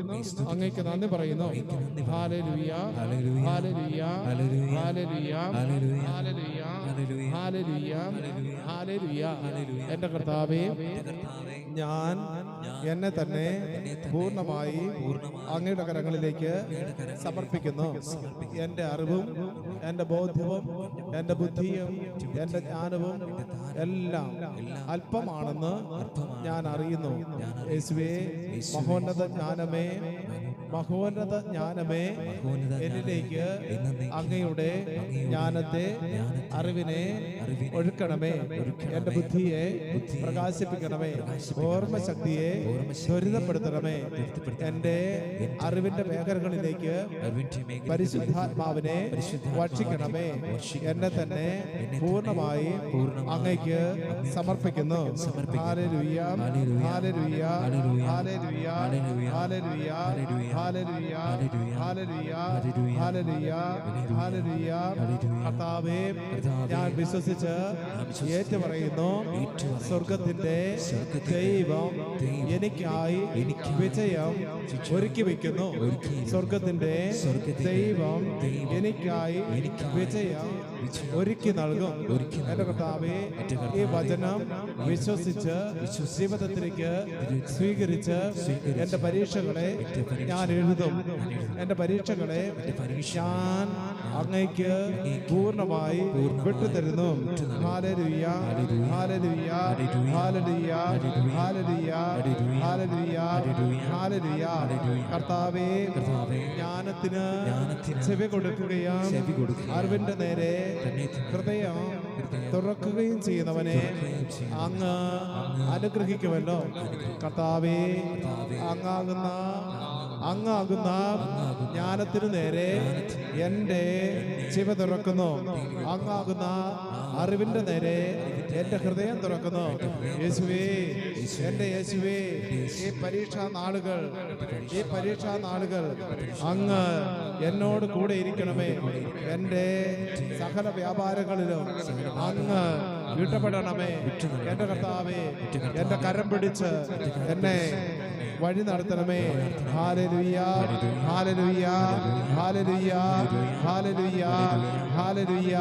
നന്ദി പറയുന്നു. ഹാലലുയ. ഹാലലുയ. ഹാലലുയ. ഹാലലുയ. എന്റെ കർത്താവേ ഞാൻ എന്നെ തന്നെ പൂർണമായി അങ്ങയുടെ കരങ്ങളിലേക്ക് സമർപ്പിക്കുന്നു. എന്റെ അറിവും എന്റെ ബോധ്യവും എന്റെ ബുദ്ധിയും എന്റെ ജ്ഞാനവും എല്ലാം അല്പമാണെന്ന് ഞാൻ അറിയുന്നു. യേശുവേ മഹോന്നത ജ്ഞാനമേ മഹോന്നത ജ്ഞാനമേ എന്നിലേക്ക് അങ്ങയുടെ ജ്ഞാനത്തെ അറിവിനെ ഒഴുക്കണമേ എന്റെ ബുദ്ധിയെ പ്രകാശിപ്പിക്കണമേ ഓർമ്മശക്തിയെ ത്വരിതപ്പെടുത്തണമേ എന്റെ അറിവിന്റെ മേഖലകളിലേക്ക് പരിശുദ്ധാത്മാവിനെ ഭക്ഷിക്കണമേ എന്നെ തന്നെ പൂർണമായി അങ്ങയ്ക്ക് സമർപ്പിക്കുന്നു ഹാലലുയ കർത്താവേ ഞാൻ വിശ്വസിച്ച് ഏറ്റുപറയുന്നു സ്വർഗത്തിന്റെ ദൈവം എനിക്കായി വിജയം ഒരുക്കി വെക്കുന്നു. സ്വർഗത്തിന്റെ ദൈവം എനിക്കായി വിജയം ഒരുക്കി നൽകും. എന്റെ കർത്താവെ ഈ വചനം വിശ്വസിച്ച് ജീവിതത്തിലേക്ക് സ്വീകരിച്ച് എന്റെ പരീക്ഷകളെ ഞാൻ എഴുതും. എന്റെ പരീക്ഷകളെ ഞാൻ അങ്ങയ്ക്ക് പൂർണമായി വിട്ടുതരുന്നു ഹാലലുയ ഹാലലുയ ഹാലലുയ ഹാലലുയ ഹാലലുയ ഹാലലുയ കർത്താവേ ജ്ഞാനത്തിന് ചെവി കൊടുക്കുകയും അറിവിന്റെ നേരെ ഹൃദയം തുറക്കുകയും ചെയ്യുന്നവനെ അങ്ങ് അനുഗ്രഹിക്കുമല്ലോ കർത്താവേ അങ്ങാകുന്ന അങ്ങാകുന്ന ജ്ഞാനത്തിനു നേരെ എന്റെ ചിവ തുറക്കുന്നു. അങ്ങാകുന്ന അറിവിന്റെ നേരെ എന്റെ ഹൃദയം തുറക്കുന്നു. യേശുവേ എന്റെ യേശുവേ ഈ പരീക്ഷാ നാളുകൾ ഈ പരീക്ഷാ നാളുകൾ അങ്ങ് എന്നോട് കൂടെ ഇരിക്കണമേ. എന്റെ സകല വ്യാപാരങ്ങളിലും അങ്ങ് ഇടപെടണമേ എന്റെ കർത്താവേ എന്റെ കരം പിടിച്ച് എന്നെ വഴി നടത്തണമേ. ഹാലലുയ ഹാലലുയ ഹാലലുയ ഹാലലുയ ഹാലലുയ.